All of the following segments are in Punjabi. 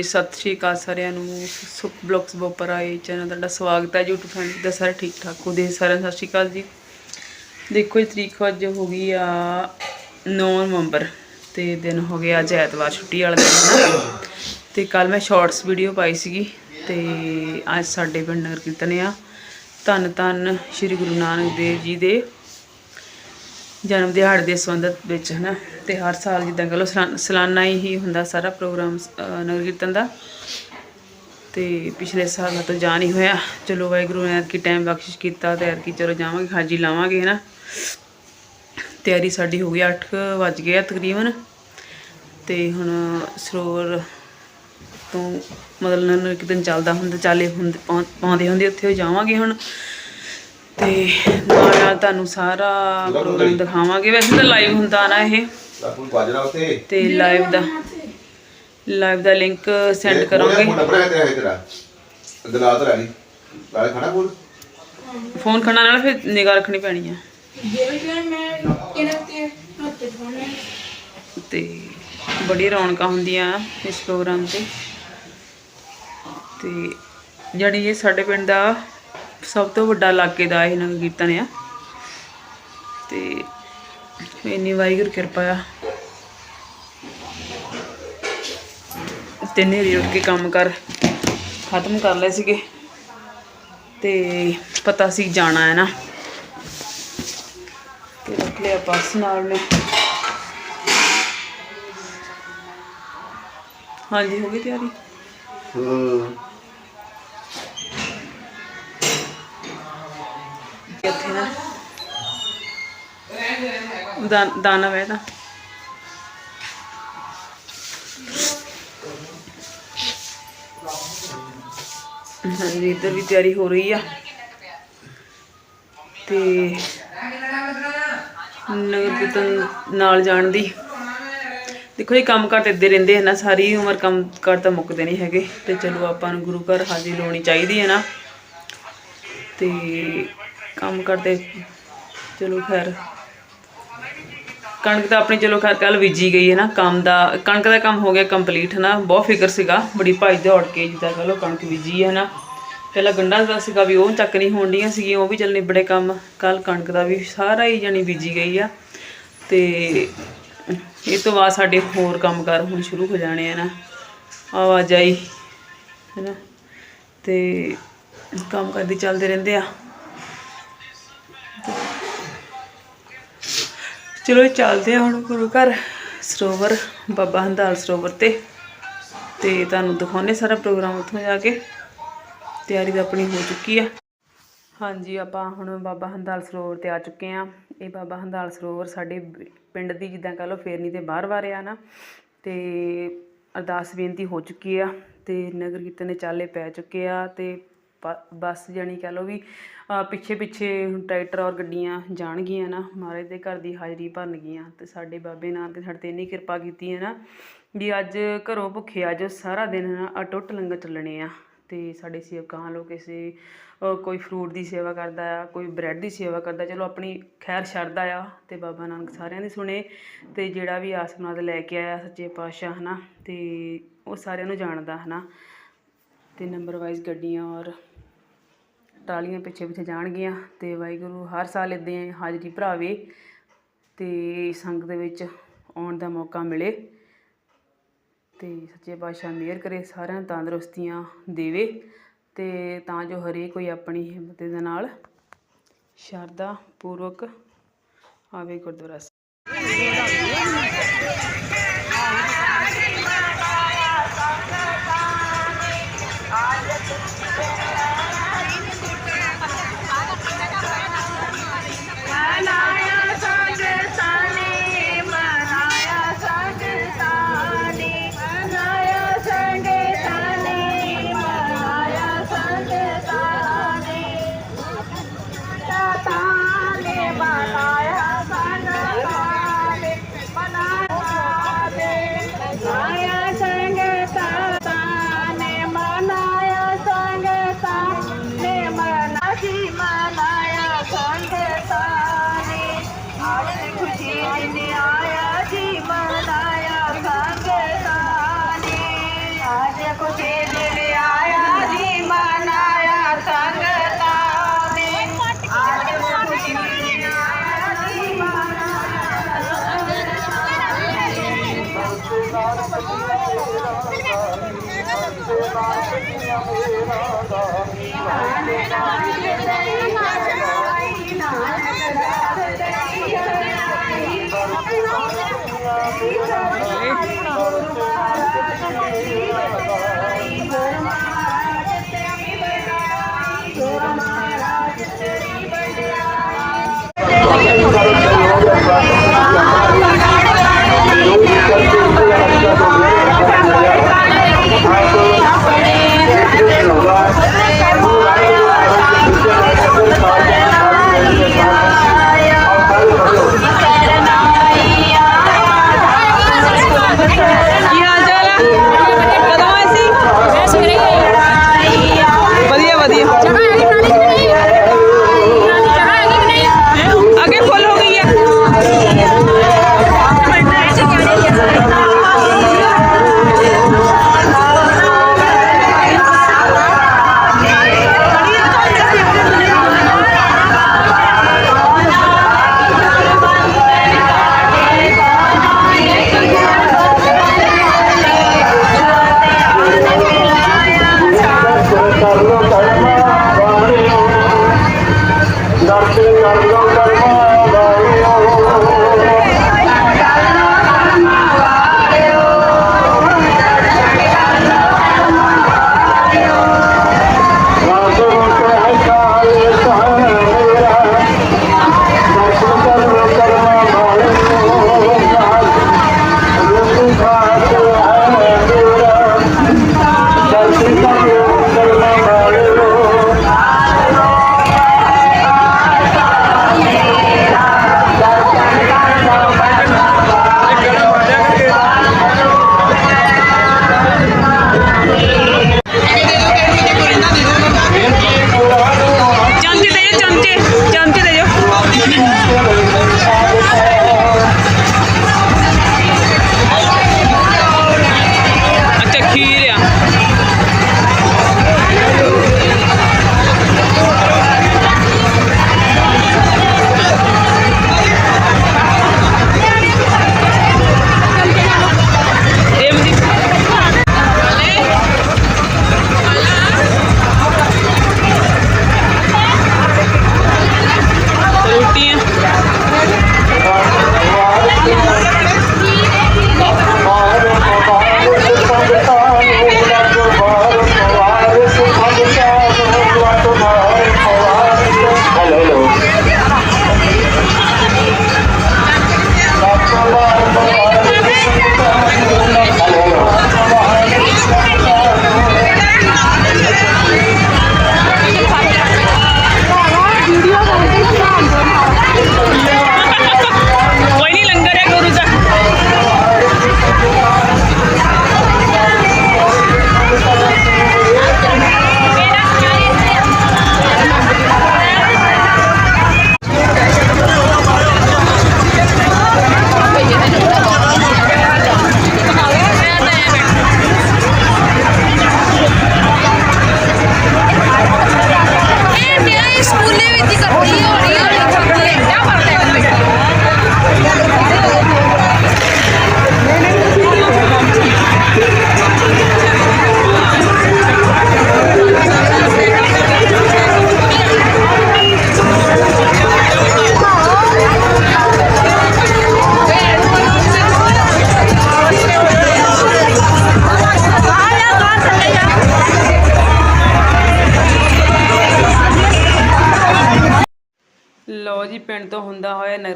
ਹੈਲੋ ਸਤਿ ਸ਼੍ਰੀ ਅਕਾਲ ਸਾਰਿਆਂ ਨੂੰ। ਸੁਖ ਬਲੌਗਸ ਬੋਪਰ ਆਏ, ਚੈਨਲ ਤੁਹਾਡਾ ਸਵਾਗਤ ਹੈ, YouTube ਫੈਮਿਲੀ ਦਾ ਸਾਰੇ ਠੀਕ ਠਾਕ ਹੋ ਦੇ ਸਾਰਿਆਂ ਸਤਿ ਸ਼੍ਰੀ ਅਕਾਲ ਜੀ। ਦੇਖੋ ਜੀ ਤਰੀਕ ਅੱਜ ਹੋ ਗਈ ਆ 9 ਨਵੰਬਰ ਤੇ ਦਿਨ ਹੋ ਗਿਆ ਅੱਜ ਐਤਵਾਰ ਛੁੱਟੀ ਵਾਲਾ ਦਿਨ ਹੈ ਤੇ ਕੱਲ ਮੈਂ ਸ਼ਾਰਟਸ ਵੀਡੀਓ ਪਾਈ ਸੀਗੀ ਤੇ ਅੱਜ ਸਾਡੇ ਪਿੰਡ ਨਗਰ ਕੀਰਤਨ ਆ। ਧੰਨ ਧੰਨ ਸ੍ਰੀ ਗੁਰੂ ਨਾਨਕ ਦੇਵ ਜੀ ਦੇ ਜਨਮ ਦਿਹਾੜੇ ਦੇ ਸੰਬੰਧ ਵਿੱਚ, ਹਨਾ? ਤੇ ਹਰ ਸਾਲ ਜਿੱਦਾਂ ਕਹ ਲਓ, ਸਲਾ- ਸਾਲਾਨਾ ਹੀ ਹੁੰਦਾ ਸਾਰਾ ਪ੍ਰੋਗਰਾਮ ਨਗਰ ਕੀਰਤਨ ਦਾ। ਤੇ ਪਿਛਲੇ ਸਾਲ ਤਾਂ ਜਾ ਨਹੀਂ ਹੋਇਆ। ਚਲੋ ਵਾਹਿਗੁਰੂ ਨੇ ਕੀ ਟਾਈਮ ਬਖਸ਼ਿਸ਼ ਕੀਤਾ ਤੇ ਕੀ ਚਲੋ ਜਾਵਾਂਗੇ ਹਾਜੀ ਲਾਵਾਂਗੇ, ਹਨਾ? ਤਿਆਰੀ ਸਾਡੀ ਹੋ ਗਈ 8 ਵੱਜ ਗਏ ਆ ਤਕਰੀਬਨ। ਤੇ ਹੁਣ ਸਰੋਵਰ ਤੋਂ ਮਤਲਬ ਨਗਰ ਕੀਰਤਨ ਚੱਲਦਾ ਹੁੰਦਾ, ਚਾਲੇ ਹੁੰਦੇ ਪਹੁੰ- ਪਾਉਂਦੇ ਹੁੰਦੇ, ਉੱਥੇ ਜਾਵਾਂਗੇ ਹੁਣ। ਤੇ ਨਾਲ ਨਾਲ ਤੁਹਾਨੂੰ ਸਾਰਾ ਪ੍ਰੋਗਰਾਮ ਦਿਖਾਵਾਂਗੇ। ਵੈਸੇ ਤਾਂ ਲਾਈਵ ਹੁੰਦਾ ਨਾ ਇਹ। ਲਾਪੂ ਬਾਜਰਾ ਉਤੇ। ਤੇ ਲਾਈਵ ਦਾ ਲਾਈਵ ਦਾ ਲਿੰਕ ਸੈਂਡ ਕਰਾਂਗੇ। ਫੋਨ ਖਣਾ ਨਾਲ ਫਿਰ ਨਿਗਾਹ ਰੱਖਣੀ ਪੈਣੀ ਆ। ਜੇ ਵੀ ਮੈਂ ਇਹਨਾਂ ਤੇ ਹੱਥ ਪਾਉਣੇ ਤੇ ਬੜੀ ਰੌਣਕਾਂ ਹੁੰਦੀਆਂ ਇਸ ਪ੍ਰੋਗਰਾਮ ਤੇ। ਤੇ ਜਿਹੜੀ ਇਹ ਸਾਡੇ ਪਿੰਡ ਦਾ ਸਭ ਤੋਂ ਵੱਡਾ ਇਲਾਕੇ ਦਾ ਇਹ ਨਗਰ ਕੀਰਤਨ ਆ। ਤੇ ਇੰਨੀ ਵਾਹਿਗੁਰੂ ਕਿਰਪਾ ਆ। ਤੇ ਨੇਰੀ ਉੱਠ ਕੇ ਕੰਮ ਕਰ, ਖਤਮ ਕਰ ਲਏ ਸੀਗੇ। ਤੇ ਪਤਾ ਸੀ ਜਾਣਾ ਹੈ ਨਾ। ਤੇ ਰੱਖ ਲਿਆ ਪਰਸ ਨਾਲ ਮੈਂ। ਹਾਂਜੀ, ਹੋ ਗਈ ਤਿਆਰੀ? ਹੂੰ। ਦਾਨ- ਦਾਣਾ ਤਾਂ ਹਾਂਜੀ, ਇੱਧਰ ਵੀ ਤਿਆਰੀ ਹੋ ਰਹੀ ਆ। ਤੇ ਨਗਰ ਕੀਰਤਨ ਨਾਲ ਜਾਣ ਦੀ। ਦੇਖੋ ਇਹ ਕੰਮ ਕਰ ਤੇ ਇੱਦੇ ਰਹਿੰਦੇ ਹਨ ਸਾਰੀ ਉਮਰ ਕੰਮ ਕਰ ਤਾਂ ਮੁੱਕਦੇ ਨਹੀਂ ਹੈਗੇ। ਤੇ ਚਲੋ ਆਪਾਂ ਨੂੰ ਗੁਰੂ ਘਰ ਹਾਜ਼ਰੀ ਲਾਉਣੀ ਚਾਹੀਦੀ ਹੈ ਨਾ। ਤੇ ਕੰਮ ਕਰਦੇ ਚਲੋ ਖੈਰ ਕਣਕ ਤਾਂ ਆਪਣੀ ਚਲੋ ਖੈਰ ਕੱਲ ਬੀਜੀ ਗਈ ਹੈ ਨਾ, ਕੰਮ ਦਾ, ਕਣਕ ਦਾ ਕੰਮ ਹੋ ਗਿਆ ਕੰਪਲੀਟ ਹੈ ਨਾ ਬਹੁਤ ਫਿਕਰ ਸੀਗਾ, ਬੜੀ ਭਾਈ ਦੌੜ ਕੇ ਜਿੱਦਾਂ ਕਹ ਲਓ ਕਣਕ ਬੀਜੀ ਹੈ ਨਾ ਪਹਿਲਾਂ ਗੰਢਾਂ ਦਾ ਸੀਗਾ ਵੀ ਉਹ ਚੱਕ ਨਹੀਂ ਹੋਣ ਡੀਆਂ ਸੀਗੀਆਂ, ਉਹ ਵੀ ਚੱਲ ਨਿਬੜੇ ਕੰਮ ਕੱਲ ਕਣਕ ਦਾ ਵੀ ਸਾਰਾ ਹੀ ਜਾਨੀ ਬੀਜੀ ਗਈ ਆ। ਤੇ ਇਹ ਤੋਂ ਬਾਅਦ ਸਾਡੇ ਹੋਰ ਕੰਮ ਕਾਰ ਹੁਣ ਸ਼ੁਰੂ ਹੋ ਜਾਣੇ ਆ ਨਾ, ਆਵਾਜਾਈ ਹੈ ਨਾ ਤੇ ਕੰਮ ਕਰਦੇ ਚੱਲਦੇ ਰਹਿੰਦੇ ਆ। ਚਲੋ ਚੱਲਦੇ ਆ ਹੁਣ ਗੁਰੂ ਘਰ, ਸਰੋਵਰ, ਬਾਬਾ ਹੰਦਾਲ ਸਰੋਵਰ ਤੇ। ਤੇ ਤੁਹਾਨੂੰ ਦਿਖਾਉਣੇ ਸਾਰਾ ਪ੍ਰੋਗਰਾਮ ਉੱਥੋਂ ਜਾ ਕੇ। ਤਿਆਰੀ ਤਾਂ ਆਪਣੀ ਹੋ ਚੁੱਕੀ ਆ। ਹਾਂਜੀ, ਆਪਾਂ ਹੁਣ ਬਾਬਾ ਹੰਦਾਲ ਸਰੋਵਰ ਤੇ ਆ ਚੁੱਕੇ ਆ ਇਹ ਬਾਬਾ ਹੰਦਾਲ ਸਰੋਵਰ ਸਾਡੇ ਪਿੰਡ ਦੀ ਜਿੱਦਾਂ ਕਹ ਲਓ, ਫੇਰਨੀ ਤੇ ਬਾਹਰ ਵਾਰੇ ਆ ਨਾ। ਤੇ ਅਰਦਾਸ ਬੇਨਤੀ ਹੋ ਚੁੱਕੀ ਆ। ਤੇ ਨਗਰ ਕੀਰਤਨ ਦੇ ਚਾਲੇ ਪੈ ਚੁੱਕੇ ਆ। ਤੇ ਬੱਸ ਜਾਣੀ ਕਹ ਲਓ ਵੀ ਪਿੱਛੇ ਪਿੱਛੇ ਟਰੈਕਟਰ ਔਰ ਗੱਡੀਆਂ ਜਾਣਗੀਆਂ ਨਾ, ਮਹਾਰਾਜ ਦੇ ਘਰ ਦੀ ਹਾਜ਼ਰੀ ਭਰਨਗੀਆਂ ਤੇ ਸਾਡੇ ਬਾਬੇ ਨਾਨਕ ਨੇ ਸਾਡੇ ਤੇ ਇੰਨੀ ਕਿਰਪਾ ਕੀਤੀ ਹੈ ਨਾ ਵੀ ਅੱਜ ਘਰੋਂ ਭੁੱਖੇ ਅੱਜ ਸਾਰਾ ਦਿਨ ਨਾ ਅਟੁੱਟ ਲੰਗਰ ਚੱਲਣੇ ਆ ਤੇ ਸਾਡੇ ਸੇਵਕਾਂ ਲੋ ਕਿਸੇ ਕੋਈ ਫਰੂਟ ਦੀ ਸੇਵਾ ਕਰਦਾ ਆ, ਕੋਈ ਬ੍ਰੈਡ ਦੀ ਸੇਵਾ ਕਰਦਾ, ਚਲੋ ਆਪਣੀ ਖੈਰ ਛੱਡਦਾ ਆ ਤੇ ਬਾਬਾ ਨਾਨਕ ਸਾਰਿਆਂ ਦੀ ਸੁਣੇ ਤੇ ਜਿਹੜਾ ਵੀ ਆਸ ਮੁਰਾਦ ਲੈ ਕੇ ਆਇਆ ਸੱਚੇ ਪਾਤਸ਼ਾਹ ਹਨਾ ਤੇ ਉਹ ਸਾਰਿਆਂ ਨੂੰ ਜਾਣਦਾ ਹਨਾ ਤੇ ਨੰਬਰ ਵਾਈਜ਼ ਗੱਡੀਆਂ ਔਰ ਟਰਾਲੀਆਂ ਪਿੱਛੇ ਪਿੱਛੇ ਜਾਣਗੀਆਂ ਤੇ ਵਾਹਿਗੁਰੂ ਹਰ ਸਾਲ ਇਦਾਂ ਹਾਜ਼ਰੀ ਭਰਾਵੇ ਤੇ ਸੰਗਤ ਦੇ ਵਿੱਚ ਆਉਣ ਦਾ ਮੌਕਾ ਮਿਲੇ ਤੇ ਸੱਚੇ ਪਾਤਸ਼ਾਹ ਮਿਹਰ ਕਰੇ ਸਾਰਿਆਂ ਨੂੰ ਤੰਦਰੁਸਤੀਆਂ ਦੇਵੇ ਤੇ ਤਾਂ ਜੋ ਹਰੇਕ ਕੋਈ ਆਪਣੀ ਹਿੰਮਤ ਦੇ ਨਾਲ ਸ਼ਰਧਾ ਪੂਰਵਕ ਆਵੇ ਗੁਰਦੁਆਰਾ ਸਾਹਿਬ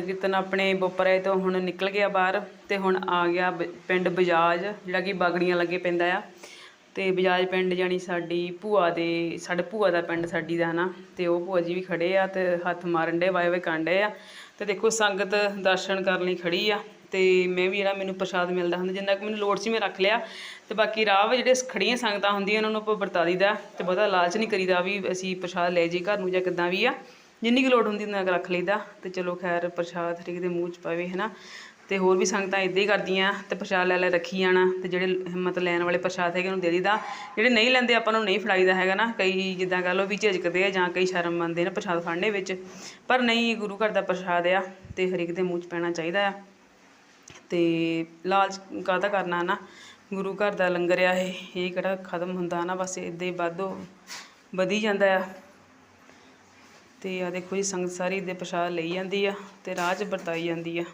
ਕੀਰਤਨ ਆਪਣੇ ਬੋਪਰੇ ਤੋਂ ਹੁਣ ਨਿਕਲ ਗਿਆ ਬਾਹਰ ਤੇ ਹੁਣ ਆ ਗਿਆ ਬ- ਪਿੰਡ ਬਜਾਜ, ਜਿਹੜਾ ਕਿ ਬਾਗੜੀਆਂ ਲੱਗੇ ਪੈਂਦਾ ਆ। ਤੇ ਬਜਾਜ ਪਿੰਡ ਜਾਣੀ ਸਾਡੀ ਭੂਆ ਦੇ, ਸਾਡੇ ਭੂਆ ਦਾ ਪਿੰਡ ਸਾਡੀ ਦਾ ਹਨਾ। ਤੇ ਉਹ ਭੂਆ ਜੀ ਵੀ ਖੜੇ ਆ ਤੇ ਹੱਥ ਮਾਰਨ ਦੇ ਵਾਏ ਵਾਏ ਕਾਂਡੇ ਆ। ਤੇ ਦੇਖੋ ਸੰਗਤ ਦਰਸ਼ਨ ਕਰਨ ਲਈ ਖੜੀ ਆ। ਤੇ ਮੈਂ ਵੀ ਜਿਹੜਾ ਮੈਨੂੰ ਪ੍ਰਸ਼ਾਦ ਮਿਲਦਾ ਹੁੰਦਾ, ਜਿੰਨਾ ਕੁ ਮੈਨੂੰ ਲੋੜ ਸੀ ਮੈਂ ਰੱਖ ਲਿਆ। ਤੇ ਬਾਕੀ ਰਾਹ ਵਿੱਚ ਜਿਹੜੇ ਖੜੀਆਂ ਸੰਗਤਾਂ ਹੁੰਦੀਆਂ ਉਹਨਾਂ ਨੂੰ ਆਪਾਂ ਵਰਤਾ ਦਈਦਾ। ਤੇ ਬਹੁਤਾ ਲਾਲਚ ਨਹੀਂ ਕਰੀਦਾ ਵੀ ਅਸੀਂ ਪ੍ਰਸ਼ਾਦ ਲੈ ਜੀ ਘਰ ਨੂੰ ਜਾਂ ਕਿੱਦਾਂ ਵੀ ਆ। ਜਿੰਨੀ ਕੁ ਲੋੜ ਹੁੰਦੀ, ਉਹਨਾਂ ਰੱਖ ਲਈਦਾ। ਤੇ ਚਲੋ ਖੈਰ, ਪ੍ਰਸ਼ਾਦ ਹਰੇਕ ਦੇ ਮੂੰਹ 'ਚ ਪਵੇ ਨਾ ਤੇ ਹੋਰ ਵੀ ਸੰਗਤਾਂ ਇਦਾਂ ਹੀ ਕਰਦੀਆਂ, ਤੇ ਪ੍ਰਸ਼ਾਦ ਲੈ ਲੈ ਰੱਖੀ ਜਾਣਾ। ਤੇ ਜਿਹੜੇ ਹਿੰਮਤ ਲੈਣ ਵਾਲੇ ਪ੍ਰਸ਼ਾਦ ਹੈਗੇ, ਉਹਨੂੰ ਦੇ ਦਿੰਦਾ ਜਿਹੜੇ ਨਹੀਂ ਲੈਂਦੇ, ਆਪਾਂ ਨੂੰ ਨਹੀਂ ਫੜਾਈਦਾ ਹੈਗਾ ਨਾ। ਕਈ ਜਿੱਦਾਂ ਕਹ ਲਓ ਵੀ ਝਿਜਕਦੇ ਆ, ਜਾਂ ਕਈ ਸ਼ਰਮ ਮੰਨਦੇ ਨੇ ਪ੍ਰਸ਼ਾਦ ਫੜਨੇ ਵਿੱਚ। ਪਰ ਨਹੀਂ, ਗੁਰੂ ਘਰ ਦਾ ਪ੍ਰਸ਼ਾਦ ਆ, ਤੇ ਹਰੇਕ ਦੇ ਮੂੰਹ 'ਚ ਪੈਣਾ ਚਾਹੀਦਾ ਆ। ਤੇ ਲਾਲਚ ਕਾਹਦਾ ਕਰਨਾ ਨਾ ਗੁਰੂ ਘਰ ਦਾ ਲੰਗਰ ਆ ਇਹ ਇਹ ਕਿਹੜਾ ਖਤਮ ਹੁੰਦਾ ਨਾ ਬਸ ਇਦਾਂ ਹੀ ਵਾਧੋ ਵਧੀ ਜਾਂਦਾ ਆ। ਤੇ ਆ ਦੇਖੋ ਜੀ, ਸੰਗਤ ਸਾਰੀ ਦੇ ਪ੍ਰਸ਼ਾਦ ਲਈ ਜਾਂਦੀ ਆ ਤੇ ਰਾਹ 'ਚ ਵਰਤਾਈ ਜਾਂਦੀ ਆ।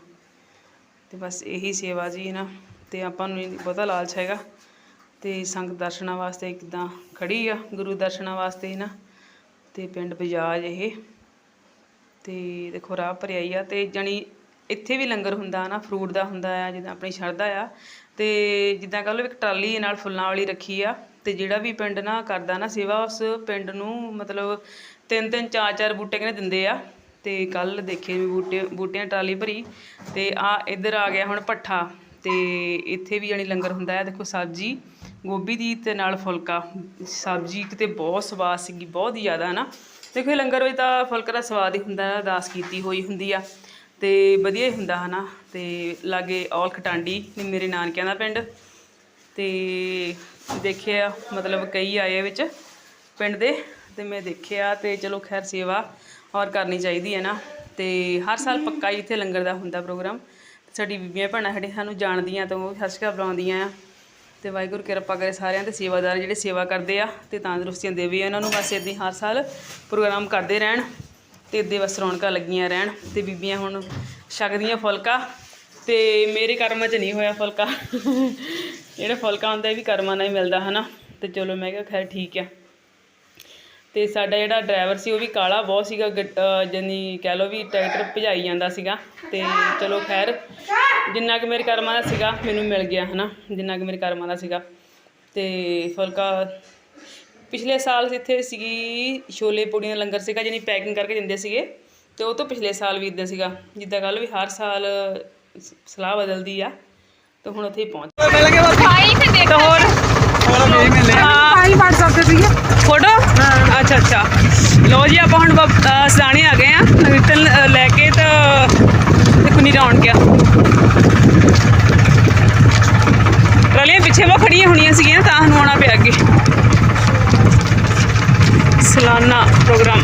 ਤੇ ਬਸ ਇਹੀ ਸੇਵਾ ਜੀ ਨਾ, ਤੇ ਆਪਾਂ ਨੂੰ ਬਹੁਤਾ ਲਾਲਚ ਹੈਗਾ। ਤੇ ਸੰਗਤ ਦਰਸ਼ਨਾਂ ਵਾਸਤੇ ਕਿਦਾਂ ਖੜੀ ਆ, ਗੁਰੂ ਦਰਸ਼ਨਾਂ ਵਾਸਤੇ ਨਾ। ਤੇ ਪਿੰਡ ਬਜਾਜ ਇਹ। ਤੇ ਦੇਖੋ, ਰਾਹ ਭਰਿਆਈ ਆ ਤੇ ਜਾਣੀ ਇੱਥੇ ਵੀ ਲੰਗਰ ਹੁੰਦਾ ਨਾ, ਫਰੂਟ ਦਾ ਹੁੰਦਾ ਆ, ਜਿੱਦਾਂ ਆਪਣੀ ਸ਼ਰਧਾ ਆ। ਤੇ ਜਿੱਦਾਂ ਕਹ ਲਓ ਇੱਕ ਟਰਾਲੀ ਨਾਲ ਫੁੱਲਾਂ ਵਾਲੀ ਰੱਖੀ ਆ, ਤੇ ਜਿਹੜਾ ਵੀ ਪਿੰਡ ਨਾ ਕਰਦਾ ਨਾ ਸੇਵਾ, ਉਸ ਪਿੰਡ ਨੂੰ ਮਤਲਬ ਤਿੰਨ ਤਿੰਨ, ਚਾਰ ਚਾਰ ਬੂਟੇ ਕਹਿੰਦੇ ਦਿੰਦੇ ਆ। ਤੇ ਕੱਲ ਦੇਖੇ ਵੀ ਬੂਟੇ, ਬੂਟਿਆਂ ਟਰਾਲੀ ਭਰੀ। ਤੇ ਆ ਇੱਧਰ ਆ ਗਿਆ ਹੁਣ ਪੱਠਾ ਤੇ ਇੱਥੇ ਵੀ ਜਾਣੀ ਲੰਗਰ ਹੁੰਦਾ ਹੈ ਦੇਖੋ ਸਬਜ਼ੀ, ਗੋਭੀ ਦੀ ਤੇ ਨਾਲ ਫੁਲਕਾ। ਸਬਜ਼ੀ ਕਿਤੇ ਬਹੁਤ ਸਵਾਦ ਸੀਗੀ, ਬਹੁਤ ਹੀ ਜ਼ਿਆਦਾ ਨਾ ਦੇਖੋ ਲੰਗਰ ਵਿੱਚ ਤਾਂ ਫੁਲਕਾ ਦਾ ਸਵਾਦ ਹੀ ਹੁੰਦਾ ਹੈ ਦਾਸ ਕੀਤੀ ਹੋਈ ਹੁੰਦੀ ਆ। ਤੇ ਵਧੀਆ ਹੀ ਹੁੰਦਾ, ਹਨਾ। ਤੇ ਲਾਗੇ ਔਲ ਖਟਾਂਡੀ ਨੇ ਮੇਰੇ ਨਾਨਕਿਆਂ ਦਾ ਪਿੰਡ। ਤੇ ਦੇਖਿਆ, ਮਤਲਬ ਕਈ ਆਏ ਵਿੱਚ ਪਿੰਡ ਦੇ। ਤੇ ਮੈਂ ਦੇਖਿਆ ਤੇ ਚਲੋ ਖੈਰ ਸੇਵਾ ਔਰ ਕਰਨੀ ਚਾਹੀਦੀ ਹੈ ਨਾ। ਤੇ ਹਰ ਸਾਲ ਪੱਕਾ ਹੀ ਇੱਥੇ ਲੰਗਰ ਦਾ ਹੁੰਦਾ ਪ੍ਰੋਗਰਾਮ। ਸਾਡੀ ਬੀਬੀਆਂ ਭੈਣਾਂ ਸਾਡੇ ਸਾਨੂੰ ਜਾਣਦੀਆਂ ਤਾਂ ਉਹ ਸਤਿ ਸ਼੍ਰੀ ਬੁਲਾਉਂਦੀਆਂ ਆ। ਤੇ ਵਾਹਿਗੁਰੂ ਕਿਰਪਾ ਕਰੇ ਸਾਰਿਆਂ ਤੇ ਸੇਵਾਦਾਰ ਜਿਹੜੇ ਸੇਵਾ ਕਰਦੇ ਆ ਤੇ ਤੰਦਰੁਸਤੀਆਂ ਦੇਵੇ ਉਹਨਾਂ ਨੂੰ ਬਸ ਇੱਦਾਂ ਹਰ ਸਾਲ ਪ੍ਰੋਗਰਾਮ ਕਰਦੇ ਰਹਿਣ ਤੇ ਇੱਦਾਂ ਬਸ ਰੌਣਕਾਂ ਲੱਗੀਆਂ ਰਹਿਣ ਤੇ ਬੀਬੀਆਂ ਹੁਣ ਛਕਦੀਆਂ ਫੁਲਕਾ ਤੇ ਮੇਰੇ ਕਰਮਾਂ 'ਚ ਨਹੀਂ ਹੋਇਆ ਫੁਲਕਾ। ਜਿਹੜਾ ਫੁਲਕਾ ਹੁੰਦਾ ਇਹ ਵੀ ਕਰਮਾਂ ਨਾਲ ਹੀ ਮਿਲਦਾ ਹਨਾ। ਤੇ ਚਲੋ ਮੈਂ ਕਿਹਾ ਖੈਰ ਠੀਕ ਆ। ਤੇ ਸਾਡਾ ਜਿਹੜਾ ਡਰਾਈਵਰ ਸੀ ਉਹ ਵੀ ਕਾਲਾ ਬਹੁਤ ਸੀਗਾ ਜਾਣੀ ਕਹਿ ਲਓ ਵੀ ਟਰੈਕਟਰ ਭਜਾਈ ਜਾਂਦਾ ਸੀਗਾ। ਤੇ ਚਲੋ ਖੈਰ ਜਿੰਨਾ ਕਿ ਮੇਰੇ ਕਰਮਾਂ ਦਾ ਸੀਗਾ ਮੈਨੂੰ ਮਿਲ ਗਿਆ ਹਨਾ? ਜਿੰਨਾ ਕਿ ਮੇਰੇ ਕਰਮਾਂ ਦਾ ਸੀਗਾ। ਤੇ ਫੁਲਕਾ ਪਿਛਲੇ ਸਾਲ ਇੱਥੇ ਸੀਗੀ ਛੋਲੇ ਪੂੜੀਆਂ ਦਾ ਲੰਗਰ ਸੀਗਾ ਜਿਹਨੀ ਪੈਕਿੰਗ ਕਰਕੇ ਦਿੰਦੇ ਸੀਗੇ। ਤੇ ਉਹ ਤੋਂ ਪਿਛਲੇ ਸਾਲ ਵੀ ਇਦਾਂ ਸੀਗਾ ਜਿੱਦਾਂ ਗੱਲ ਵੀ ਹਰ ਸਾਲ ਸਲਾਹ ਬਦਲਦੀ ਆ ਤੇ ਹੁਣ ਉੱਥੇ ਹੀ ਪਹੁੰਚ ਖਾਈ ਤੇ ਦੇਖ ਹੋਰ ਹਾਂ। ਆਈ WhatsApp ਤੇ ਭਈਆ ਫੋਟੋ? ਅੱਛਾ ਅੱਛਾ। ਲੋ ਜੀ ਆਪਾਂ ਹੁਣ ਸਦਾਣੇ ਆ ਗਏ ਆ। ਰਿਟਨ ਲੈ ਕੇ ਤਾਂ ਤੇ ਕੁਨੀ ਰੌਣ ਗਿਆ। ਟਰਾਲੀਆਂ ਪਿੱਛੇ ਵਾ ਖੜੀਆਂ ਹੋਣੀਆਂ ਸੀਗੀਆਂ ਤਾਂ ਸਾਨੂੰ ਆਉਣਾ ਪਿਆ ਅੱਗੇ। ਸਾਲਾਨਾ ਪ੍ਰੋਗਰਾਮ।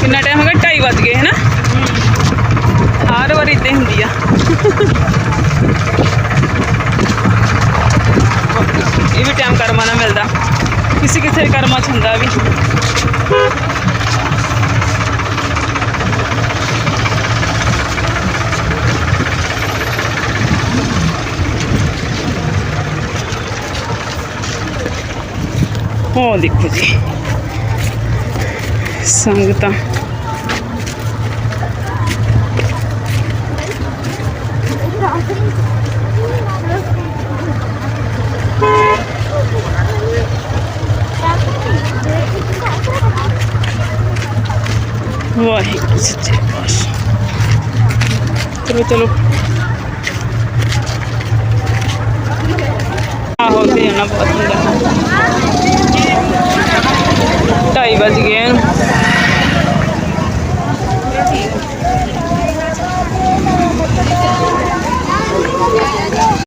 ਕਿੰਨਾ ਟਾਈਮ ਹੋ ਗਿਆ? 2:30 ਵੱਜ ਗਏ ਹੈ। ਨਾ ਹਰ ਵਾਰ ਇਦਾਂ ਹੁੰਦੀ ਆ। ਇਹ ਵੀ ਟਾਈਮ ਕਰਮਾ ਨਾਲ ਮਿਲਦਾ। ਕਿਸੇ ਕਿਸੇ ਦੇ ਕਰਮਾਂ 'ਚ ਹੁੰਦਾ ਵੀ। ਹੋ ਦੇਖੋ ਜੀ। ਸੰਗਤਾਂ। વાહી ચલો ચલો होते हैं ना बहुत सुंदर ढाई बज गए हैं